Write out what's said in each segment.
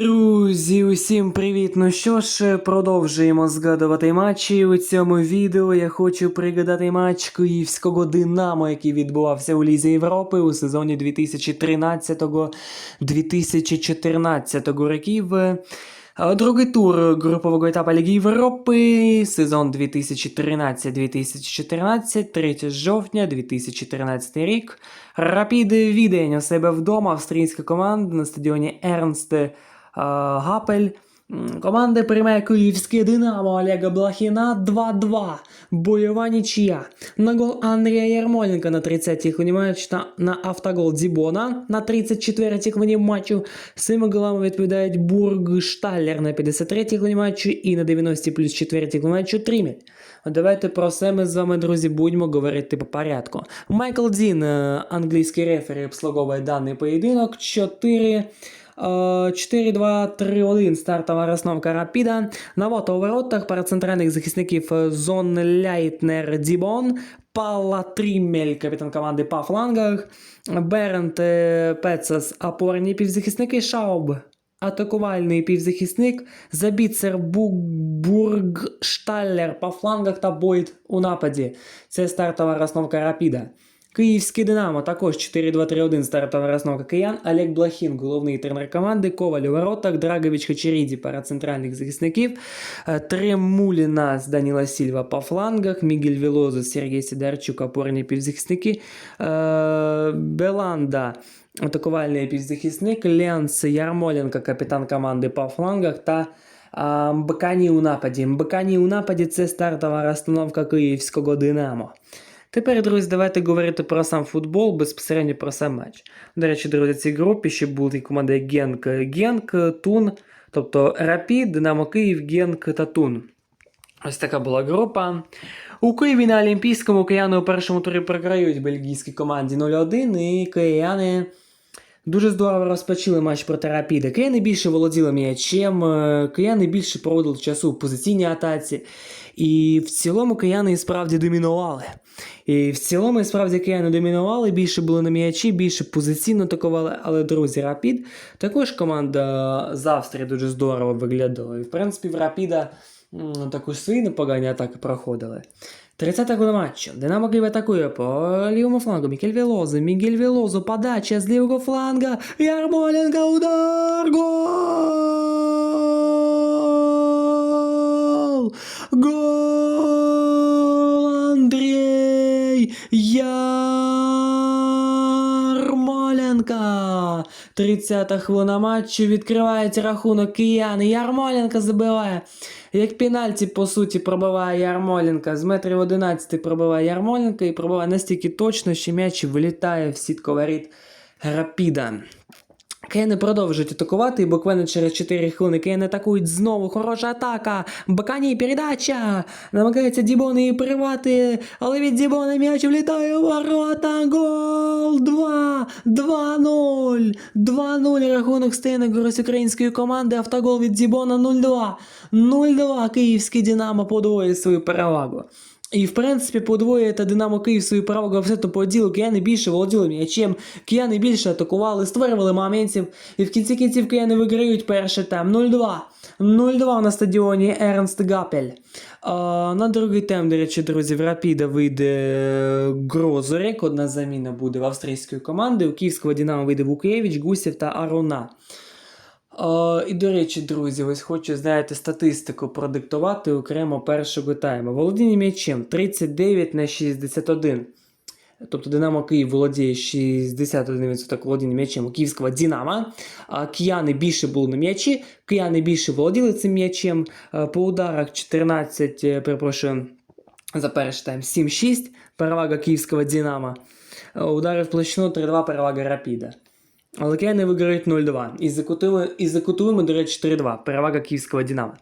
Друзі, усім привіт! Ну що ж, продовжуємо згадувати матчі. У цьому відео я хочу пригадати матч київського Динамо, який відбувався у Лізі Європи у сезоні 2013-2014 років. Другий тур групового етапу Ліги Європи, сезон 2013-2014, 3 жовтня 2013 рік. Рапід Відень у себе вдома, австрійська команда на стадіоні Ернст е, Гапель. М, Команда приймає київське Динамо Олега Блахіна 2-2. Бойова нічия. На гол Андрія Ярмоленка на 30-й хвилині матчу на автогол Дібона на 34-й хвилині матчу. Цими голами відповідають Бургшталлер на 53-й хвилині матчу і на 90-й плюс 4-й хвилині матчу Трімель. Давайте про все ми з вами, друзі, будемо говорити по порядку. Майкл Дін, е, англійський рефері, обслуговує даний поєдинок. 4 Е, 4-2-3-1 стартова розновка Рапіда. Навод у воротах пара центральних захисників е, Зон Ляйтнер Дібон. Пала Тріммель, капітан команди по флангах. Берент е, Пецес, опорні півзахисники Шауб. Атакувальний півзахисник, Забіцер Бургшталлер по флангах та Бойд у нападі. Це стартова розновка Рапіда. Київський Динамо також 4-2-3-1 стартова розновка киян. Олег Блахін, головний тренер команди, Коваль у воротах, Драгович Хачеріді, пара центральних захисників, е, Тремуліна з Даніла Сільва по флангах, Мігель Вілозо, Сергій Сидорчук, опорні півзахисники, е, Беланда, атакувальний півзахисник, Ленс Ярмоленко, капітан команди по флангах. Та а, Мбакані у нападі. Мбакані у нападі це стартова розстановка київського Динамо. Тепер, друзі, давайте говорити про сам футбол, безпосередньо про сам матч. До речі, друзі, в цій групі ще були команди Генк, Генк, Тун, тобто Рапід, Динамо Київ, Генк та Тун. Ось така була група. У Києві на Олімпійському кияни у першому турі програють бельгійській команді 0-1, і кияни дуже здорово розпочали матч проти Рапіда. Кияни більше володіли м'ячем, е, кияни більше проводили часу в позиційній атаці. І в цілому кияни і справді домінували. І в цілому і справді кияни домінували, більше були на м'ячі, більше позиційно атакували. Але друзі, Рапід також команда з Австрії дуже здорово виглядала. І в принципі в Рапіда також свої непогані атаки проходили. 30 года матчу. Динамо Київ атакує по лівому флангу. Мікель Вілозо, Мігель Вілозо, подача з лівого фланга. Ярмоленко, удар! Гол! Гол! Андрій Ярмоленко! 30-та хвилина матчу відкривається рахунок кияни. Ярмоленко забиває. Як пенальті, по суті, пробиває Ярмоленко. З метрів 11 пробиває Ярмоленко і пробиває настільки точно, що м'яч вилітає в сітку воріт Рапіда. Кейни продовжують атакувати, і буквально через 4 хвилини Кейни атакують знову. Хороша атака. Бакані передача. Намагається Дібон її привати, але від Дібона м'яч влітає у ворота. Гол! 2! 2-0! 2-0 рахунок стає на користь української команди. Автогол від Дібона 0-2. 0-2 київський Динамо подвоює свою перевагу. І, в принципі, подвоює та Динамо Київ свою перевагу абсолютно по. Кияни більше володіли м'ячем, кияни більше атакували, створювали моментів. І в кінці кінців кияни виграють перший тайм 0-2. 0-2 на стадіоні Ернст Гапель. А, на другий тайм, до речі, друзі, в Рапіда вийде Грозорек. Одна заміна буде в австрійської команди. У київського Динамо вийде Вукєвич, Гусєв та Аруна. Е, і до речі, друзі, ось хочу, знаєте, статистику продиктувати окремо першого тайму. Володіння м'ячем 39 на 61. Тобто Динамо Київ володіє 61% володіння м'ячем у київського Динамо. А кияни більше були на м'ячі, кияни більше володіли цим м'ячем. Е, По ударах 14, е, перепрошую, за перший тайм 7-6, перевага київського Динамо. Удари в площину 3-2, перевага Рапіда. Але виграють 0-2. І за кутовими, і за кутовими, до речі, 3-2. Перевага київського Динамо.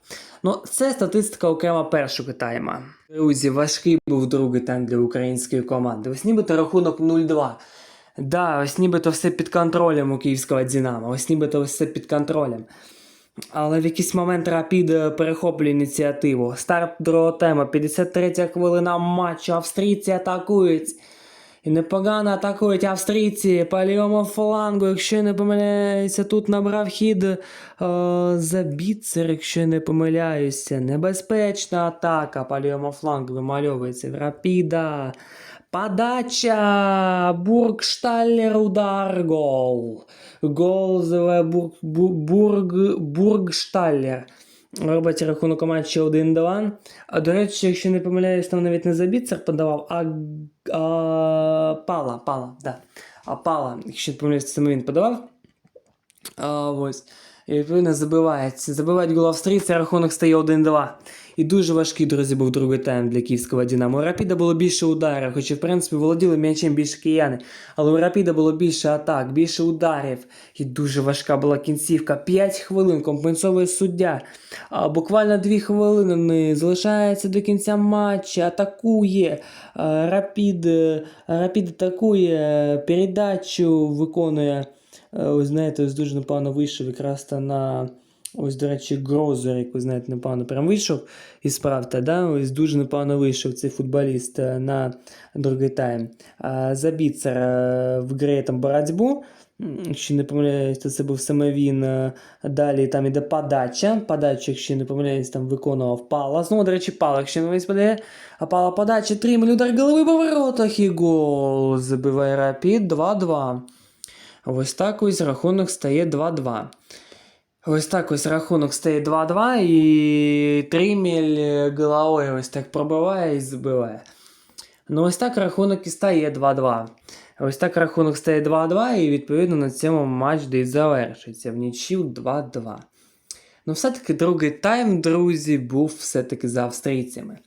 Ну, це статистика окремо першого тайма. Друзі, важкий був другий тайм для української команди. Ось нібито рахунок 0-2. Да, ось нібито все під контролем у київського Динамо. Ось нібито все під контролем. Але в якийсь момент Рапід перехоплює ініціативу. Старт другого тайма, 53 хвилина матчу. Австрійці атакують. І непогано атакують австрійці по лівому флангу, якщо не помиляюся, тут набрав хід Забіцер, якщо не помиляюся. Небезпечна атака по лівому флангу вимальовується. Рапіда. Подача! Бургшталлер удар гол. Гол Бург, Бург, Бургшталлер. Робить рахунок у матчі 1-2. А до речі, якщо не помиляюсь, там навіть не Забіцер подавав, а, а Пала, Пала, да. А Пала, якщо не помиляюсь, саме він подавав. А, ось. І відповідно забивається. Забивають гол австрійці, рахунок стає 1-2. І дуже важкий, друзі, був другий тайм для київського Динамо. У Рапіда було більше ударів, хоча, в принципі, володіли м'ячем більше кияни. Але у Рапіда було більше атак, більше ударів. І дуже важка була кінцівка. 5 хвилин компенсовує суддя. А, буквально 2 хвилини залишається до кінця матча, атакує. А, Рапід, е, Рапід атакує, передачу виконує. Е, Ось знаєте, ось дуже непогано вийшов якраз та на. Ось, до речі, Грозер, як ви знаєте, непогано прям вийшов і справте, да? ось дуже непогано вийшов цей футболіст е, на другий тайм. А Забіцер е, виграє там боротьбу. Якщо не помиляюсь, то це був саме він. Далі там іде подача. Подача, якщо не помиляюсь, там виконував Пала. Знову, до речі, Пала, якщо не помиляюсь. А Пала подача, тримель, удар голови по воротах і гол. Забиває Рапід 2-2. Ось так ось рахунок стає 2-2. Ось так ось рахунок стає 2-2, і Триміль е, головою ось так пробиває і збиває. Ну, ось так рахунок і стає 2-2. Ось так рахунок стає 2-2, і відповідно на цьому матч десь завершиться в нічів 2-2. Ну, все-таки другий тайм, друзі, був все-таки за австрійцями.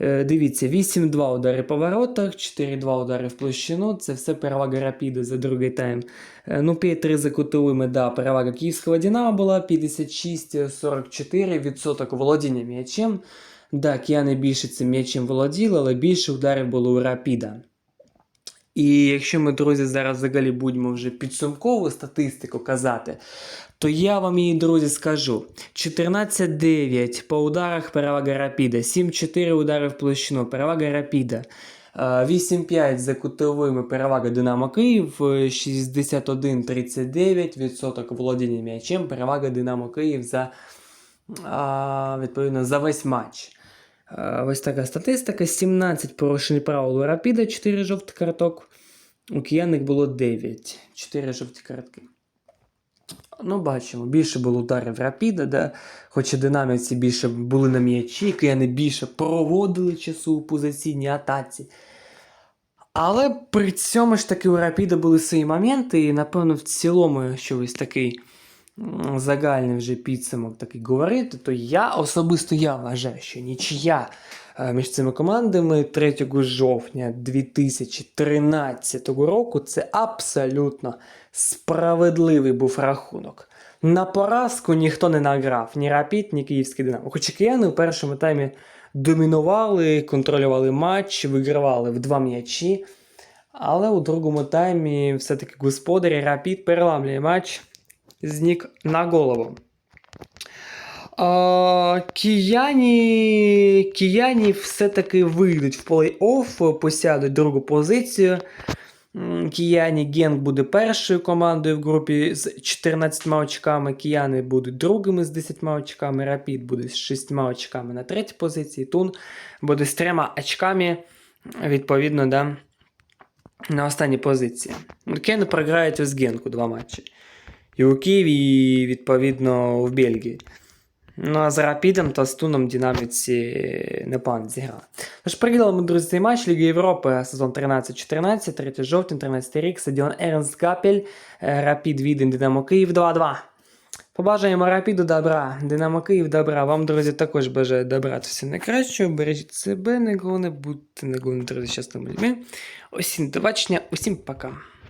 Е, дивіться, 8-2 удари по воротах, 4-2 удари в площину. Це все перевага Рапіда за другий тайм. Е, ну, 5-3 за кутовими, да, перевага київського Динамо була 56-44 відсоток володіння м'ячем. Так, Да, кияни більше цим м'ячем володіли, але більше ударів було у Рапіда. І якщо ми, друзі, зараз взагалі будемо вже підсумкову статистику казати, то я вам її, друзі, скажу: 14-9 по ударах перевага Рапіда, 7-4 удари в площину, перевага Рапіда. е, 8-5 за кутовими перевага Динамо Київ, е, 61-39% володіння м'ячем, перевага Динамо Київ за відповідно за весь матч. Е, Ось така статистика: 17 порушень правил у Рапіда, 4 жовтих карток. У кияних було 9, 4 жовті картки. Ну, бачимо, більше було ударів Рапіда, да? хоча динаміці більше були на м'ячі, кияни більше проводили часу у позиційній атаці. Але при цьому ж таки у Рапіда були свої моменти, і напевно в цілому, якщо ось такий загальний вже підсумок такий говорити, то я особисто я вважаю, що нічия е, між цими командами 3 жовтня 2013 року це абсолютно справедливий був рахунок. На поразку ніхто не награв, ні Рапід, ні Київський Динамо. Хоча кияни у першому таймі домінували, контролювали матч, вигравали в два м'ячі. Але у другому таймі все-таки господарі Рапід переламлює матч з ніг на голову. А, кияні, все-таки вийдуть в плей-офф, посядуть другу позицію. М, Кияні Генк буде першою командою в групі з 14 очками. Кияни будуть другими з 10 очками. Рапід буде з 6 очками на третій позиції. Тун буде з 3 очками, відповідно, да, на останній позиції. Кен програють з Генку два матчі. І у Києві, і відповідно в Бельгії. Ну, а з Рапідом та з Туном динаміці непогано зіграли. Тож приділимо, друзі, матч Ліги Європи, сезон 13-14, 3 жовтня, 13 рік, стадіон Ернст Капель, е, Рапід Віден, Динамо Київ 2-2. Побажаємо Рапіду добра, Динамо Київ добра. Вам, друзі, також бажаю добра. Все найкращого, бережіть себе, не головне, будьте не головне, друзі, щасними людьми. Усім до бачення, усім пока.